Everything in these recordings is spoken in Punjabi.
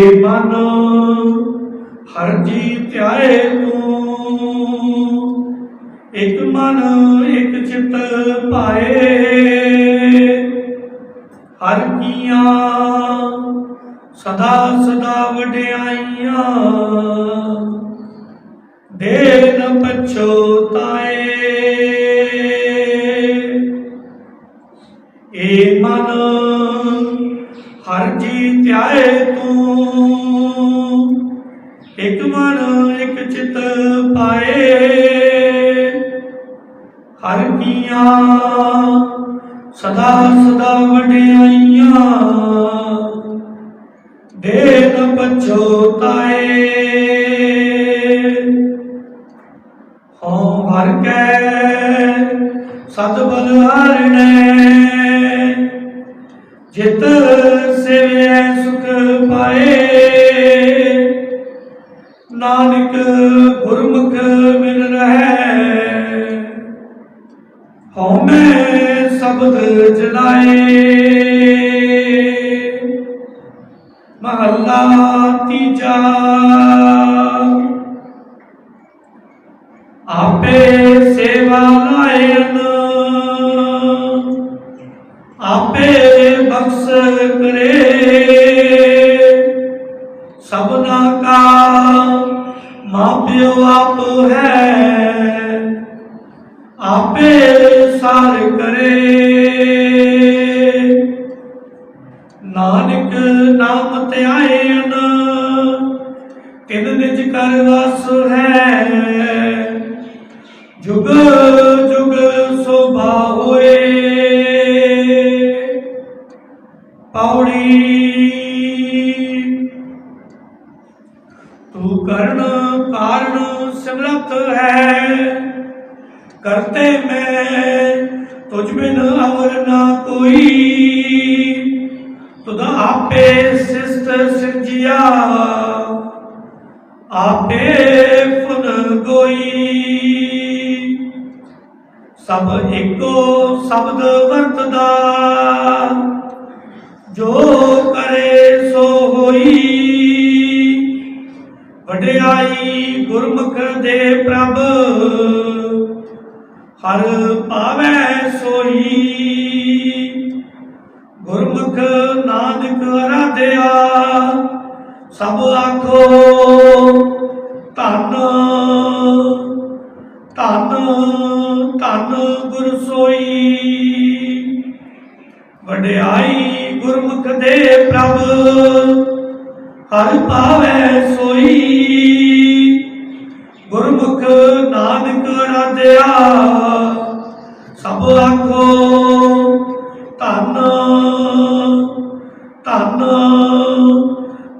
ਮਨ ਹਰ ਜੀ ਧਿਆਏ ਤੂੰ। ਇੱਕ ਮਨ, ਇੱਕ ਚਿਤ ਪਾਏ ਹਰ ਕੀਆਂ ਸਦਾ ਸਦਾ ਵਡਿਆਈਆਂ। ਦੇ ਨ ਪਛੋਤਾਏ ਏ ਮਨ ਹਰ ਜੀ ਧਿਆਏ ਤੂੰ। ਇੱਕ ਮਨ, ਇੱਕ ਚਿਤ ਪਾਏ। ਹਰ ਕੀਆਂ ਸਦਾ ਸਦਾ ਵਡਿਆਈਆਂ। ਦੇ ਨ ਪਛੋਤਾਏ ਹਉ ਹਰ ਕੈ ਸਤ ਬਲ ਹਰਣੈ ਜਿਤ ਨਾਨਕ ਗੁਰਮੁਖ ਮਿਲ ਰਹੈ। ਹਉ ਮੈਂ ਸ਼ਬਦ ਜਲਾਏ। ਮਹੱਲਾ ਤੀਜਾ। ਆਪੇ ਸੇਵਾ ਲਾਇਨ। ਆਪੇ ਬਖਸ਼ ਕਰੇ। ਸਭਨਾ ਕਾ ਮਾਪਿਓ ਆਪ ਹੈ। ਆਪੇ ਸਾਰ ਕਰੇ। ਨਾਨਕ ਨਾਮ ਧਿਆਇਨ ਤਿਨ ਨਿਜ ਕਰ ਵਸ ਹੈ? ਜੁਗ ਤੂੰ ਕਰਨ ਕਾਰਨ ਸਿਮਰਤ ਹੈ। ਕਰਤੇ ਮੈਂ ਤੁਝ ਬਿਨ ਅਵਰ ਨਾ ਕੋਈ। ਤੁਧ ਆਪੇ ਸਿਸਤ ਸਿਰਜਿਆ। ਆਪੇ ਫੁਨ ਗੋਈ। ਸਭ ਇੱਕੋ ਸ਼ਬਦ ਵਰਤਦਾ। ਜੋ ਕਰੇ ਸੋ ਹੋਈ। ਵਡਿਆਈ ਗੁਰਮੁਖ ਦੇ ਪ੍ਰਭ, ਹਰ ਪਾਵੈ ਸੋਈ। ਗੁਰਮੁਖ ਨਾਨਕ ਰਾਧਿਆ ਸਭ ਆਖੋ ਧੰਨ ਧੰਨ ਧੰਨ ਗੁਰ ਸੋਈ। ਵਡਿਆਈ ਗੁਰਮੁਖ ਦੇ ਪ੍ਰਭ ਹਰ ਪਾਵੇ ਸੋਈ। ਗੁਰਮੁਖ ਨਾਨਕ ਰਾਧਿਆ ਸਭ ਆਖੋ ਧੰਨ ਧੰਨ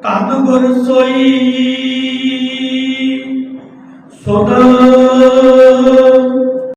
ਧੰਨ ਗੁਰ ਸੋਈ। ਸੁਧ